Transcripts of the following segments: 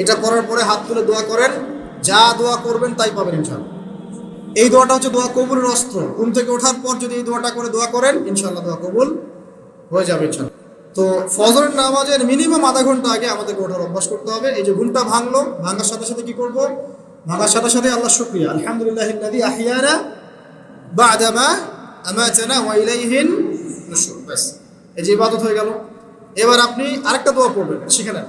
এটা করার পরে হাত তুলে দোয়া করেন। যা দোয়া করবেন তাই পাবেন ইনশাল্লাহ। এই দোয়াটা হচ্ছে দোয়া কবুলের অস্ত্র। ঘুম থেকে ওঠার পর যদি এই দোয়াটা করে দোয়া করেন, ইনশাল্লাহ দোয়া কবুল হয়ে যাবে ইনশাল্লাহ। তো ফজরের নামাজের মিনিমাম আধা ঘণ্টা আগে আমাদেরকে ওঠার অভ্যাস করতে হবে। এই যে ঘুমটা ভাঙলো, ভাঙার সাথে সাথে কি করব? ভাঙার সাথে সাথে আল্লাহ শুক্রিয়া। আলহামদুলিল্লাহ ইল্লাযী আহিয়ানা বা'দামা আমাতানা ওয়া ইলাইহিন নুশুর। ব্যাস, এই যে ইবাদত হয়ে গেল। এবার আপনি আরেকটা দোয়া পড়বেন, শিখে নেন।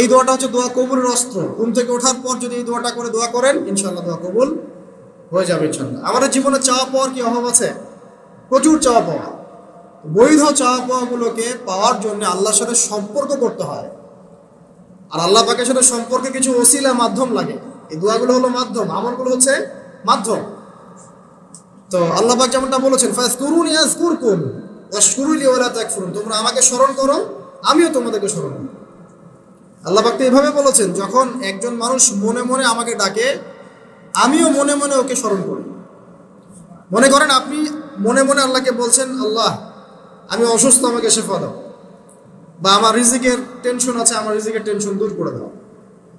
এই দোয়াটা হচ্ছে দোয়া কবুলের অস্ত্র। ঘুম থেকে ওঠার পর যদি এই দোয়াটা করে দোয়া করেন ইনশাল্লাহ দোয়া কবুল হয়ে যাবে ইনশাল্লাহ আমাদের জীবনে চাওয়া পাওয়ার কি অভাব আছে? প্রচুর চাওয়া পাওয়া। বৈধ চাওয়া পাওয়াগুলোকে পাওয়ার জন্য আল্লাহর সাথে সম্পর্ক করতে হয়। আর আল্লাহ পাকের সাথে সম্পর্কে কিছু ওসিলা মাধ্যম লাগে। এই দোয়াগুলো হলো মাধ্যম, আমলগুলো হচ্ছে মাধ্যম। তো আল্লাহ পাক যেমনটা বলেছেন ফাজকুরুনি আযকুরকুম ওয়াশকুরুলি ওয়ালা তাকফুরুন। তোমরা আমাকে স্মরণ করো, আমিও তোমাদেরকে স্মরণ করব আল্লাহ পাক এভাবে বলেছেন, যখন একজন মানুষ মনে মনে আমাকে ডাকে, আমিও মনে মনে ওকে স্মরণ করি। মনে করেন আপনি মনে মনে আল্লাহকে বলছেন, আল্লাহ, আমি অসুস্থ, আমাকে শেফা দাও। বা, আমার রিজিকের টেনশন আছে, আমার রিজিকের টেনশন দূর করে দাও।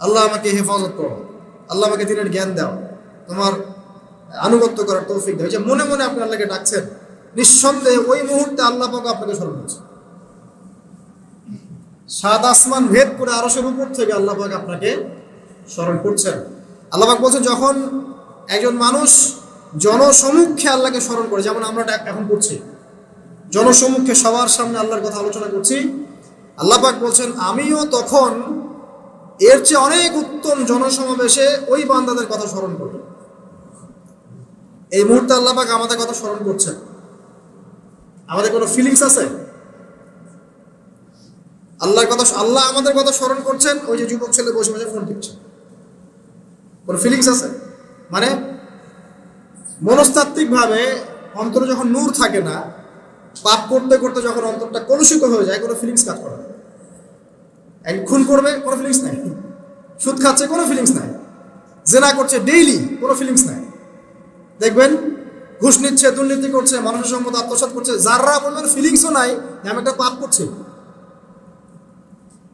আল্লাহ আমাকে হেফাজত করো। আল্লাহ আমাকে দিনের জ্ঞান দাও। তোমার আনুগত্য করার তৌফিক দাও। যে মনে মনে আপনি আল্লাহকে ডাকছেন, নিঃসন্দেহে ওই মুহূর্তে আল্লাহ পাক আপনাকে স্মরণ করছে। সাত আসমান ভেদ করে আরশের উপর থেকে আল্লাহ পাক আপনাকে স্মরণ করছেন। আল্লাহ পাক বলছেন, যখন একজন মানুষ জনসমুখে আল্লাহকে স্মরণ করে, যেমন আমরা এখন করছি জনসমুখে সবার সামনে আল্লাহর কথা আলোচনা করছি, আল্লাহ পাক বলছেন, আমিও তখন এর চেয়ে অনেক উত্তম জনসমাবেশে ওই বান্দাদের কথা স্মরণ করি এই মুহূর্তে আল্লাহ পাক আমাদের কথা স্মরণ করছেন। আমাদের কোনো ফিলিংস আছে? আল্লাহর কথা আল্লাহ আমাদের কথা স্মরণ করছেন, ওই যে যুবক ছেলে বসে বসে ফোন টিপছে কোনো ফিলিংস আছে? মানে মনস্তাত্ত্বিকভাবে অন্তরে যখন নূর থাকে না, পাপ করতে করতে যখন অন্তরটা কলুষিত হয়ে যায়, কোনো ফিলিংস কাজ করে এক খুন করবে, কোনো ফিলিংস নাই। সুদ খাচ্ছে, কোনো ফিলিংস নাই। জেনা করছে ডেইলি কোনো ফিলিংস নাই। দেখবেন, ঘুষ নিচ্ছে, দুর্নীতি করছে, মানুষের সম্পদ আত্মসাৎ করছে, যাররা বলবেন ফিলিংসও নাই আমি একটা পাপ করছি।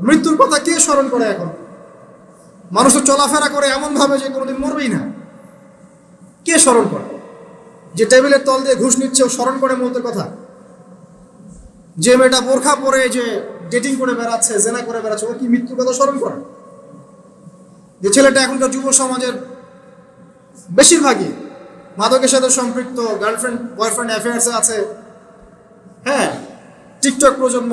মৃত্যুর কথা কে স্মরণ করে এখন? মানুষ তো চলাফেরা করে এমন ভাবে যে কোনোদিন মরবেই না। কে স্মরণ করে? যে টেবিলের তল দিয়ে ঘুষ নিচ্ছে, ও স্মরণ করে মৌতের কথা? যে মেয়েটা বোরখা পরে যে ডেটিং করে বেড়াচ্ছে, জেনা করে বেড়াচ্ছে, ও কি মৃত্যুর কথা স্মরণ করে? যে ছেলেটা এখনকার যুব সমাজের বেশিরভাগই মাদকের সাথে সম্পৃক্ত গার্লফ্রেন্ড বয়ফ্রেন্ড অ্যাফেয়ার্সে আছে। হ্যাঁ টিকটক প্রজন্ম